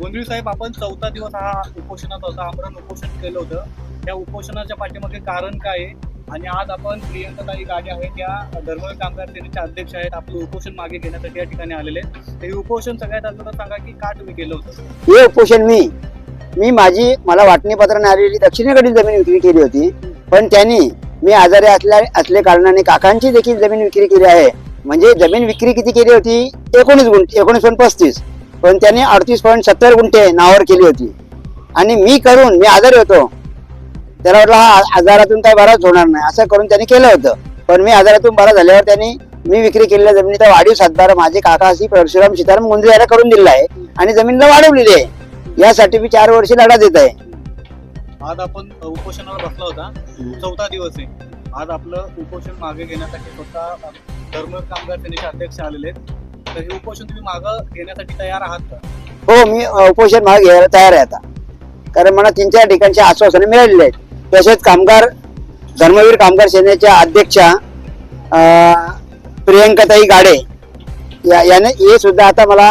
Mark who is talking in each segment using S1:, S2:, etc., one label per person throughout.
S1: गोंधळी साहेब आपण चौथा दिवस हा उपोषणात होता आमरण उपोषण केलं होतं. त्या उपोषणाच्या पाठीमागे कारण काय आहे? आणि आज आपण प्रियंकाताई गाडी आहेत त्या धर्मवीर कामगार सेनेचे अध्यक्ष आहेत आपलं उपोषण मागे घेण्यासाठी या ठिकाणी आलेले तर हे उपोषण सगळ्यात अगोदर सांगा की का तुम्ही केलं होतं?
S2: हे उपोषण मी मी माझी मला वाटणी आलेली दक्षिणेकडील जमीन विक्री केली होती. पण त्यांनी मी आजारी असल्या असले कारणाने काकांची देखील जमीन विक्री केली आहे. म्हणजे जमीन विक्री किती केली होती? एकोणीस गुण एकोणीस पस्तीस. पण त्यांनी अडतीस पॉईंट सत्तर गुंठे नावावर केली होती. आणि मी करून मी आजारी होतो. त्याला वाटलं हा आजारातून काय बराच होणार नाही. असं करून त्यांनी केलं होतं. पण मी आजारातून बरा झाल्यावर त्यांनी मी विक्री केलेल्या जमिनीचा वाढीव सातबारा माझे काका अशी परशुराम सीताराम गुंजरे याला करून दिला आहे आणि जमीनला वाढवलेली आहे. यासाठी मी चार वर्षी लढा देत आहे.
S1: आज आपण उपोषणाला बसला होता. चौथा दिवस आहे. आज आपलं उपोषण मागे घेण्यासाठी स्वतः धर्मवीर कामगार सेनेचे अध्यक्ष आलेले आहेत. तर हे उपोषण तुम्ही मागं घेण्यासाठी तयार आहात का?
S2: हो मी उपोषण भाग घ्यायला तयार आहे आता. कारण मला तीन चार ठिकाणचे आश्वासने मिळालेले आहेत. तसेच कामगार धर्मवीर कामगार सेनेच्या अध्यक्षा अ, प्रियंकाताई गाडे या याने हे सुद्धा आता मला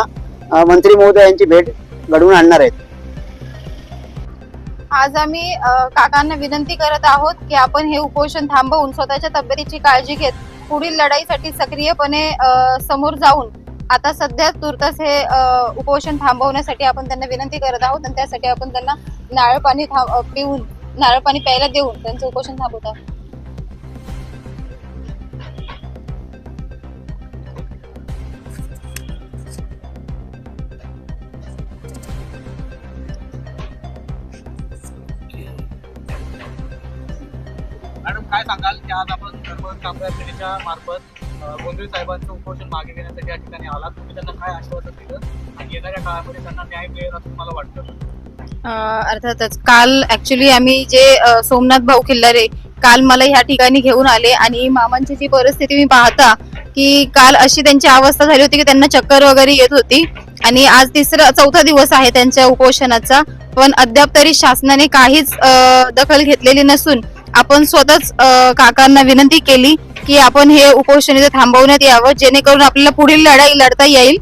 S2: अ, मंत्री महोदय यांची भेट घडवून आणणार आहेत.
S3: आज आम्ही अ, काकांना विनंती करत आहोत की आपण हे उपोषण थांबवून स्वतःच्या तब्येतीची काळजी घेत पुढील लढाईसाठी सक्रियपणे अ, समोर जाऊन आता सध्या तुर्तास हे उपोषण थांबवण्यासाठी आपण त्यांना विनंती करत आहोत आणि त्यासाठी आपण त्यांना नारळ पाणी पिऊन नारळ पाणी प्यायला देऊन त्यांचं उपोषण थांबवत आहोत.
S1: मॅडम काय सांगाल की आज आपण मार्फत गोंधळी साहेबांचं उपोषण मागे घेण्यासाठी या ठिकाणी आलात तुम्ही त्यांना काय आश्वासन दिलं? आणि येणाऱ्या काळामध्ये त्यांना न्याय मिळेल असं तुम्हाला वाटतं?
S3: अर्थातच काल ऍक्च्युली आम्ही जे सोमनाथ भाऊ किल्लारे काल मला ह्या ठिकाणी घेऊन आले आणि मामांची जी परिस्थिती मी पाहता की काल अशी त्यांची अवस्था झाली होती की त्यांना चक्कर वगैरे येत होती. आणि आज तिसरा चौथा दिवस आहे त्यांच्या उपोषणाचा. पण अद्याप तरी शासनाने काहीच दखल घेतलेली नसून आपण स्वतःच काकांना विनंती केली की आपण हे उपोषण इथे थांबवण्यात यावं जेणेकरून आपल्याला पुढील लढाई लढता येईल.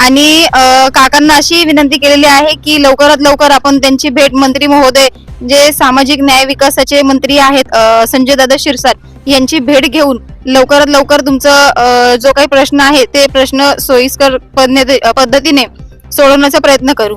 S3: आणि काकांना अशी विनंती केलेली आहे की लवकरात लवकर आपण त्यांची भेट मंत्री महोदय जे सामाजिक न्याय विकासाचे मंत्री आहेत संजय दादा शिरसाट यांची भेट घेऊन लवकरात लवकर तुमचं जो काही प्रश्न आहे ते प्रश्न सोयीस्कर पद्धतीने सोडवण्याचा प्रयत्न करू.